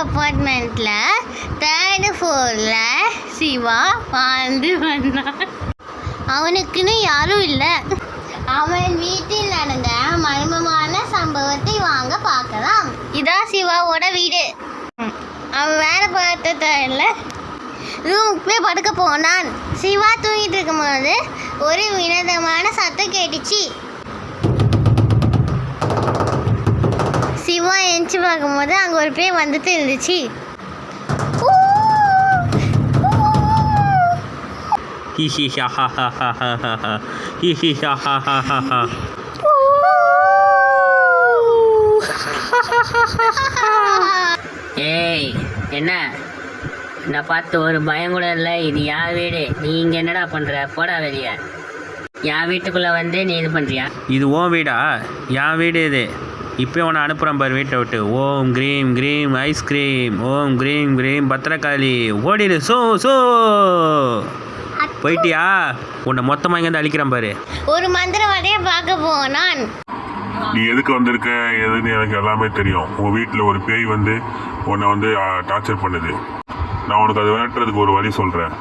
அப்பார்ட்மெண்ட்டில் தேர்டு ஃபோரில் சிவா வாழ்ந்து வந்தான். அவனுக்குன்னு யாரும் இல்லை. அவன் வீட்டில் நடந்த மர்மமான சம்பவத்தை வாங்க பார்க்கலாம். இதான் சிவாவோட வீடு. அவன் வேலை பார்த்த தரல ரூமுக்கு படுக்க போனான். சிவா தூங்கிட்டு இருக்கும்போது ஒரு வினோதமான சத்தம் கேட்டுச்சு. சிவா எந்திச்சு பார்க்கும்போது அங்கே ஒரு பேய் வந்துட்டு இருந்துச்சு ஊ! ஊ! ஹி ஹி ஹா ஹா ஹா ஹா ஹா ஹா ஹா. ஹி ஹி ஹா ஹா ஹா ஹா ஹா. ஏய் என்ன என்னை பார்த்து ஒரு பயம் கூட இல்லை இது யார் வீடு நீ இங்கே என்னடா பண்ணுற போடா வெளியே என் வீட்டுக்குள்ளே வந்து நீ இது பண்ணுறியா இது ஓன் வீடா என் வீடு இது இப்போ உன்னை அனுப்புகிறேன் பாரு வீட்டை விட்டு. ஓம் க்ரீம் க்ரீம் ஐஸ்கிரீம் ஓம் க்ரீம் க்ரீம் பத்திரக்காளி ஓடிடு சோ சோ. போயிட்டியா? உன்னை மொத்தமாக இங்கேருந்து அழிக்கிறேன் பாரு. ஒரு மந்திரவாதியை பார்க்க போனான் நீ எதுக்கு வந்திருக்க? எதுன்னு எனக்கு எல்லாமே தெரியும். உன் வீட்டில் ஒரு பேய் வந்து உன்னை வந்து டார்ச்சர் பண்ணுது. நான் உனக்கு அதை விரட்டுறதுக்கு ஒரு வழி சொல்கிறேன்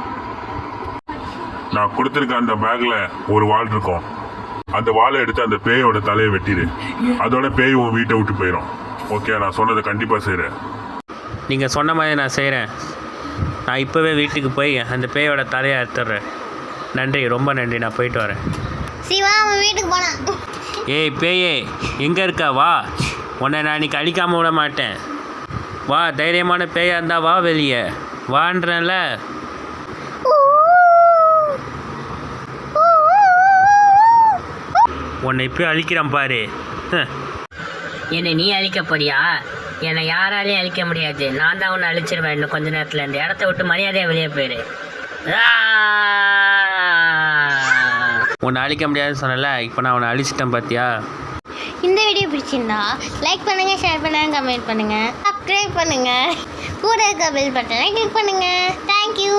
நான் கொடுத்துருக்க அந்த பேக்கில் ஒரு வாள் இருக்கும். அந்த வாளை எடுத்து அந்த பேயோட தலையை வெட்டிடு. அதோட பேய் உன் வீட்டை விட்டு போயிடும் ஓகே நான் சொன்னதை கண்டிப்பாக செய்கிறேன் நீங்கள் சொன்ன மாதிரி நான் செய்கிறேன் நான் இப்போவே வீட்டுக்கு போய் அந்த பேயோட தலையை அறுத்துட்றேன். நன்றி ரொம்ப நன்றி. நான் போயிட்டு வரேன். சிவா அவன் வீட்டுக்கு போனான் ஏய் பேயே எங்கே இருக்கா? வா. உன்னை நான் இன்னைக்கு அழிக்காமல் விட மாட்டேன். வா தைரியமான பேயா இருந்தா வா வெளியே. வான்றேன்ல. உன்னை இப்போ அழிக்கிறேன் பாரு. என்னை நீ அழிக்க போறியா? என்னை யாராலையும் அழிக்க முடியாது. நான் தான் உன்னை அழிச்சிருவேன் இன்னும் கொஞ்ச நேரத்தில். இந்த இடத்த விட்டு மரியாதையாக வெளியே போயிரு! உன்னை அழிக்க முடியாதுன்னு சொன்னல இப்போ நான் உன்னை அழிச்சிட்டேன் பார்த்தியா இந்த வீடியோ பிடிச்சிருந்தா லைக் பண்ணுங்க ஷேர் பண்ணுங்க கமெண்ட் பண்ணுங்க சப்ஸ்கிரைப் பண்ணுங்க. கூட இருக்க பெல் பட்டனை கிளிக் பண்ணுங்க. தேங்க்யூ